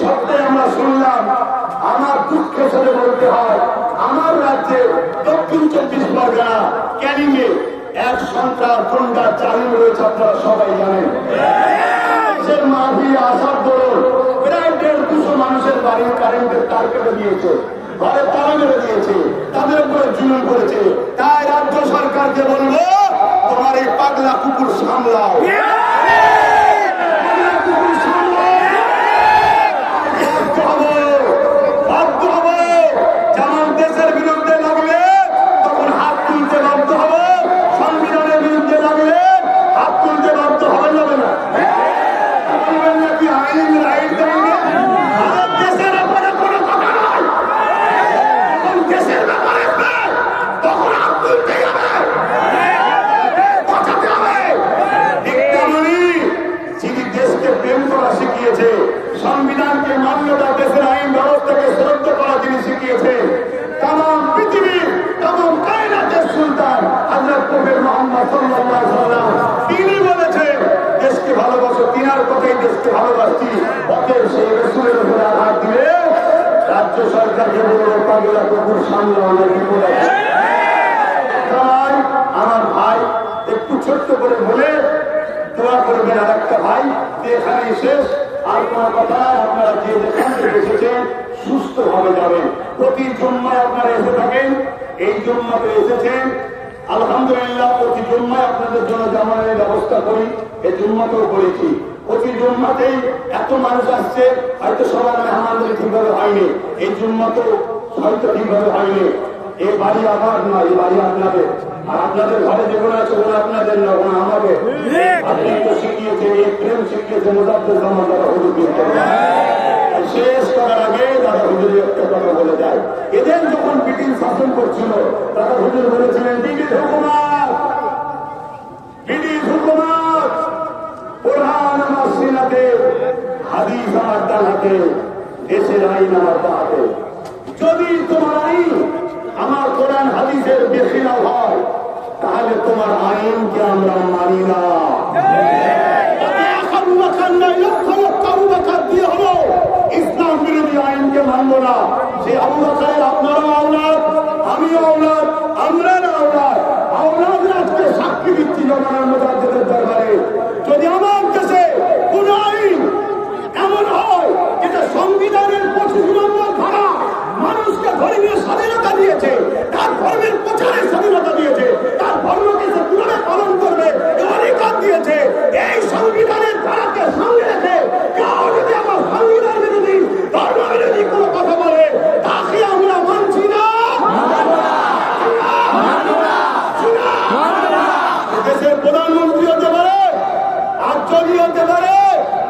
ইসলাম আমার দুঃখের সাথে বলতে হয়, আমার রাজ্যে দক্ষিণ চব্বিশ পরগনা ক্যানিংয়ে এক সন্ত্রাস গুন্ডা চালু রয়েছে আপনারা সবাই জানেন। মাফি আসার প্রায় দেড় দুশো মানুষের বাড়ির কারেন্টের তার কেটে দিয়েছে, ঘরে তালা মেরে দিয়েছে, তাদের উপরে জুলুম করেছে। তাই রাজ্য সরকারকে বলব, তোমার এই পাগলা কুকুর সামলাও পাগলা কুকুর সামলাও বাধ্য হব, বাধ্য হব। যেমন দেশের বিরুদ্ধে লাগলে তখন হাত তুলতে বাধ্য হব সংবিধানের বিরুদ্ধে লাগলে হাত তুলতে বাধ্য হবেন যাবে না বলবেন নাকি আইন রাইট দেননি? আরে দেশের ব্যাপারে কোনো কথা নয় যখন দেশের ব্যাপার আসবে তখন হাত তুলতে হবে বাঁচাতে হবে দীক্ষামণি যিনি দেশকে প্রেম করা শিখিয়েছে সংবিধানকে মান্যতা দেশের আইন ব্যবস্থাকে শ্রদ্ধা করা যিনি শিখিয়েছে তাম পৃথিবীর তাম কায়নাতের সুলতান হযরত কবির মোহাম্মদ আলাইহি তিনি বলেছেন, দেশকে ভালোবাসো তিনার কথাই দেশকে ভালোবাসছি? অতএব সেই রসুলের উপরে আঘাত দিলে রাজ্য সরকারকে বলব পাগলা কুকুর, সামনে অনেক বিপদ আছে। তাই আমার ভাই একটু ছোট্ট করে বলে, দোয়া করবেন আর একটা ভাই এখানে শেষ। আলহামদুলিল্লাহ, প্রতি আপনাদের জন্য জামানের ব্যবস্থা করি, এই জন্মাতেও করেছি। প্রতি জন্মাতেই এত মানুষ আসছে, হয়তো সবার মেহমানদের ঠিকভাবে হয়নি, এই জন্মাতেও হয়তো ঠিকভাবে হয়নি। এই বাড়ি আমার না এই বাড়ি আপনাদের। আর আপনাদের ঘরে যেগুলো আছে ওগুলো আপনাদের না ওগুলো আমাদের। আপনি তো শিখিয়েছেন এই প্রেম শিখিয়েছেন ওদের আমার দ্বারা হুজুর শেষ করার আগে তারা হুজুরি একটা কথা বলে যায়। এদের যখন ব্রিটিশ শাসন করছিল তারা হুজুর বলেছিলেন ব্রিটিশ হুকুমাত ব্রিটিশ হুকুমাত কোরআন আমার সিনাতে হাদিস আমার ডানাতে দেশের আইন আমার বাহাতে। যদি তোমার আইন আমার কোরআন হাদিসের বেশিনা হয়, তাহলে তোমার আইনকে আমরা মানি না। লক্ষ লক্ষ হলো। ইসলাম আইনকে মানবো না। সে আবু বকরের আপনারও আওলাদ, আমিও আওলাদ আমরা আওলাদ। আওলাদরা আজকে সাক্ষী দিচ্ছি জমানার মোজাদ্দেদের দরবারে যদি আমার দেশে কোন আইন এমন হয় যেটা সংবিধানের পঁচিশ নম্বর ধারা মানুষকে ধর্মীয় স্বাধীনতা দিয়েছে তার ধর্মের প্রচারের স্বাধীনতা দিয়েছে তার ধর্মকে সে কীভাবে পালন করবে এ অধিকার দিয়েছে এই সংবিধানের ধারাকে সামনে রেখে কেউ যদি আমার সংবিধান বিরোধী ধর্ম বিরোধী কোনো কথা বলে তাকে আমরা মানছি না দেশের প্রধানমন্ত্রী হতে পারে রাজ্যই হতে পারে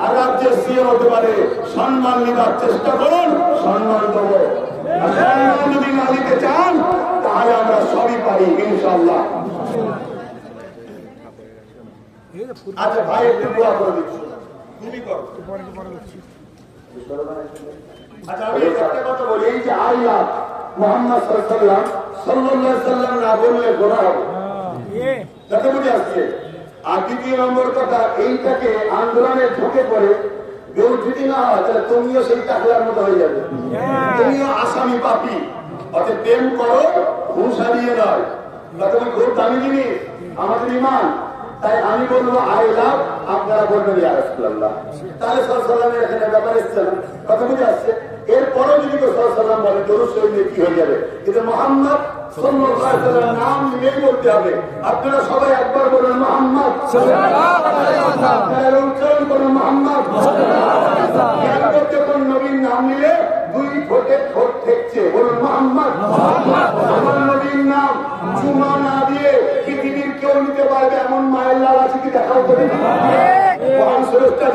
আর রাজ্যের সিএম হতে পারে সম্মান নিবার চেষ্টা করুন সম্মান দেবো আর সম্মান যদি না দিতে চান তাহলে আমরা পারি ইনশাল্লাহ আচ্ছা ভাই, একটু দোয়া করে দিচ্ছি। তুমি আচ্ছা না হবে। ঢুকে পড়ে কেউ যদি না তাহলে তুমিও সেই টাকলার মতো হয়ে যাবে। তুমিও আসামি পাপি। অর্থাৎ প্রেম করো ঘুষা দিয়ে নয় তা তুমি খুব দামি জিনিস আমাদের ইমান। তাই আমি বলব আই লাভ আপনারা বলবেন তাহলে সাল্লাল্লাহু এখানে ব্যাপার এসছে না কথা বুঝে আসছে? এরপরও যদি কেউ সাল্লাল্লাহু বলে, দরুদ শরীফে কি হয়ে যাবে? কিন্তু মোহাম্মদ নাম নিয়ে বলতে হবে। আপনারা সবাই একবার বলুন, মোহাম্মদ নাম নিলে, দুই ঠোঁট ঠেকছে বলুন মোহাম্মদ আমার নবীর নাম চুমা না দিয়ে পৃথিবীর কেউ নিতে পারবে এমন মায়ের লাল আছে কি দেখাও করে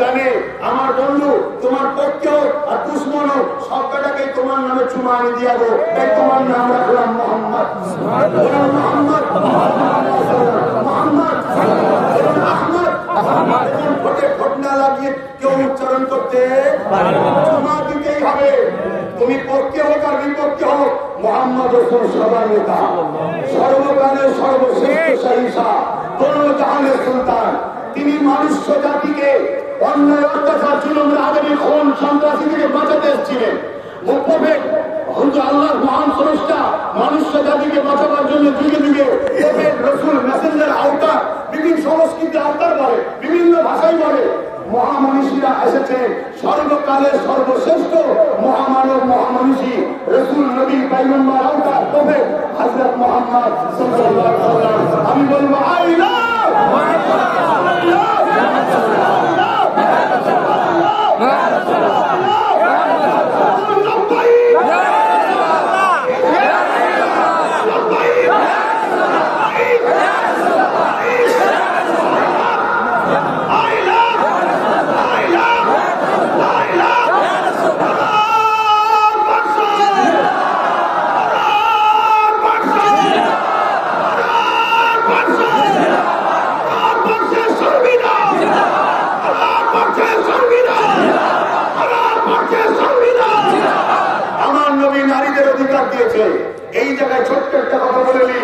জানে আমার বন্ধু তোমার পক্ষে হোক আর দুশ্মন হোক সবটাকে তোমার নামে চুমা আমি দিয়াবো তাই তোমার নাম রাখলাম মোহাম্মদ। বলুন মোহাম্মদ। মোহাম্মদ। বলুন আহমদ এরকম ঠোঁটে ঠোঁট না লাগিয়ে কেউ উচ্চারণ করতে চুমা দিতেই হবে। তুমি পক্ষে হোক আর বিপক্ষে হোক, মোহাম্মদ রসুল সবার নেতা। সর্বকালের সর্বশ্রেষ্ঠ সহিসা কোন জাহানের সুলতান। তিনি মানুষ জাতিকে, অন্যায়, অত্যাচার জুলুমের আগামী খুন, সন্ত্রাসী থেকে বাঁচাতে এসেছিলেন। প্রফেট হয়তো আল্লাহর মহান স্রষ্টা মানুষ্য জাতিকে বাঁচাবার জন্য যুগে যুগে রসুল, মেসেঞ্জার, আওতার বিভিন্ন সংস্কৃতি আওতার বলে বিভিন্ন ভাষায় বলে, মহামনীষীরা এসেছে সর্বকালের সর্বশ্রেষ্ঠ মহামানব মহামানুষী, রসুল নবী পাইম্বর তবে আমি বলব আই লাভ আমার নবী নারীদের দিয়েছে এই জায়গায় ছোট্ট একটা কথা বলে নি।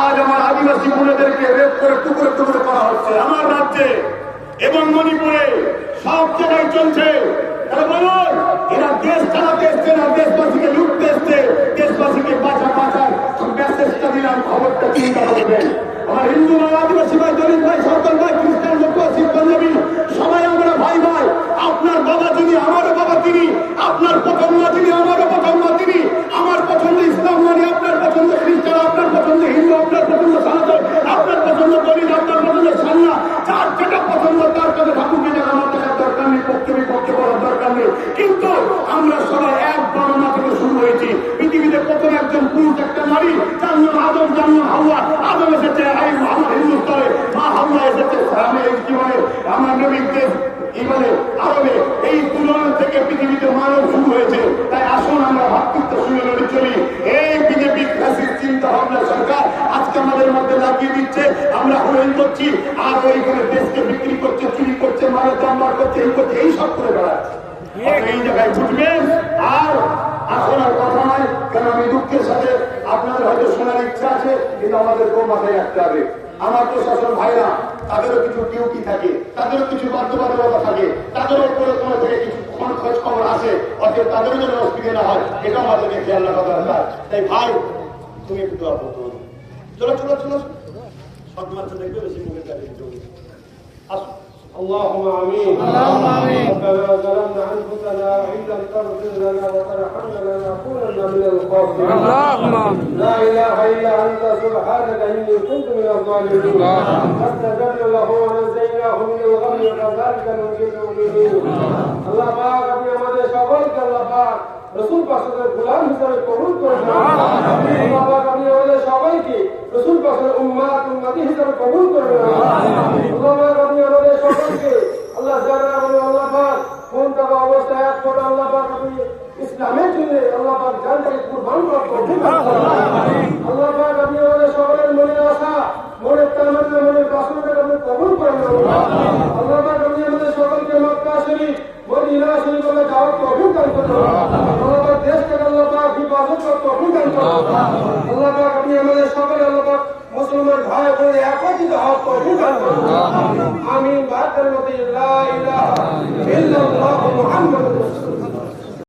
আজ আমার আদিবাসী বোনেদেরকে রেপ করে টুকরো টুকরো করা হচ্ছে। আমার রাজ্যে এবং মণিপুরে সব জায়গায় চলছে। এরা দেশ চালাতে এসছে না, দেশবাসীকে লুটতে এসছে দেশবাসীকে বাঁচা বাঁচার। খবরটা চিন্তা আমার হিন্দু আদিবাসী ভাই দলিত ভাই সরকার ভাই খ্রিস্টান লোক শিখ পাঞ্জাবি সবাই আমরা ভাই ভাই আপনার বাবা যিনি আমারও বাবা তিনি আপনার প্রথম মা যিনি আমারও প্রথম মা তিনি আমার পছন্দ ইসলাম মানে আপনার পছন্দ খ্রিস্টান আপনার পছন্দ হিন্দু আপনার পছন্দ সনাতন আপনার পছন্দ দলিত আপনার পছন্দ সান্না যার যেটা পছন্দ তার কাছে ঠাকুরকে জানানোর টাকার দরকার নেই পক্ষে বিপক্ষে করার দরকার নেই কিন্তু আমরা সবাই এক বর্ণনা থেকে শুরু হয়েছি পৃথিবীতে প্রথম একজন পুরুষ একটা নারী যার নাম আদম যার নাম হাওয়া আদম এসেছে এই আমার হিন্দুস্তানে মা হাওয়া এসেছে আমি এই কি বলে আমার নবীর দেশ কি বলে আরবে এই তুলনা থেকে পৃথিবীতে মানব শুরু হয়েছে তাই আসুন আমরা ভাতৃত্ব শুনে লড়ে চলি এই বিজেপি ফ্যাসিস্ট চিন্তা ভাবনা সরকার আজকে আমাদের মধ্যে লাগিয়ে দিচ্ছে, আমরা হরণ করছি, আর ওইখানে দেশকে বিক্রি করছে, চুরি করছে মানব দাম্বার করছে, এই করছে করে এই জায়গায় ছুটবেন আর এখন আর কথা আমি দুঃখের সাথে আপনাদের হয়তো শোনার ইচ্ছা আছে, কিন্তু মাথায় রাখতে হবে। আমার প্রশাসন ভাইরা, তাদেরও কিছু ডিউটি থাকে, তাদেরও কিছু বাধ্যবাধকতা থাকে উপরে কোনো থেকে কিছু খোঁজ খবর আসে অথবা তাদেরও যেন অসুবিধা না হয় এটা আমাদেরকে খেয়াল রাখা দরকার। তাই ভাই, তুমি একটু দোয়া করতে চলো চলো চলো। সব মাত্র দেখবে বেশি মুখের কাছে আসুন اللهم امين اللهم امين ربنا ظلمنا انفسنا وان لم تغفر لنا وترحمنا لنكونن من الخاسرين اللهم لا اله الا انت سبحانك اني كنت من الظالمين فاستجبنا له ونجيناه من الغم وكذلك ننجي المؤمنين আল্লাহ পাক আপনি আমাদের সকলকে আল্লাহ পাক রসুল পাশের গোলাম হিসাবে কবুল করেছেন আল্লাহ পাক আপনি আমাদের সবাইকে রসুল পাশের উম্মাত উম্মতি হিসাবে কবুল করবে আমাদের সকলকে, আল্লাহ আল্লাহ পাক কোন টাকা অবস্থায় এক ফোটা আল্লাহ পাক আপনি ইসলামের জন্য আল্লাহ পাক জানটাকে কুরবান করুন। আল্লাহ পাক আপনি আমাদের সকলের মনের আশা, মনের তামান্না মনের বাসনাটাকে আপনি কবুল করেন আল্লাহ পাক আপনি আমাদের সকলকে মক্কা শরীফ মদিনা শরীফ আল্লাহ যাওয়ার তৌফিক দান করুন আল্লাহ পাক দেশটাকে আল্লাহ পাক হিফাজত করার তৌফিক দান করুন আল্লাহ পাক আপনি আমাদের সকলে আল্লাহ পাক মুসলমান ভাই তৌফিক দান আমিন বাদ মতে লা ইলাহা ইল্লাল্লাহু মুহাম্মাদুর রাসূলুল্লাহ।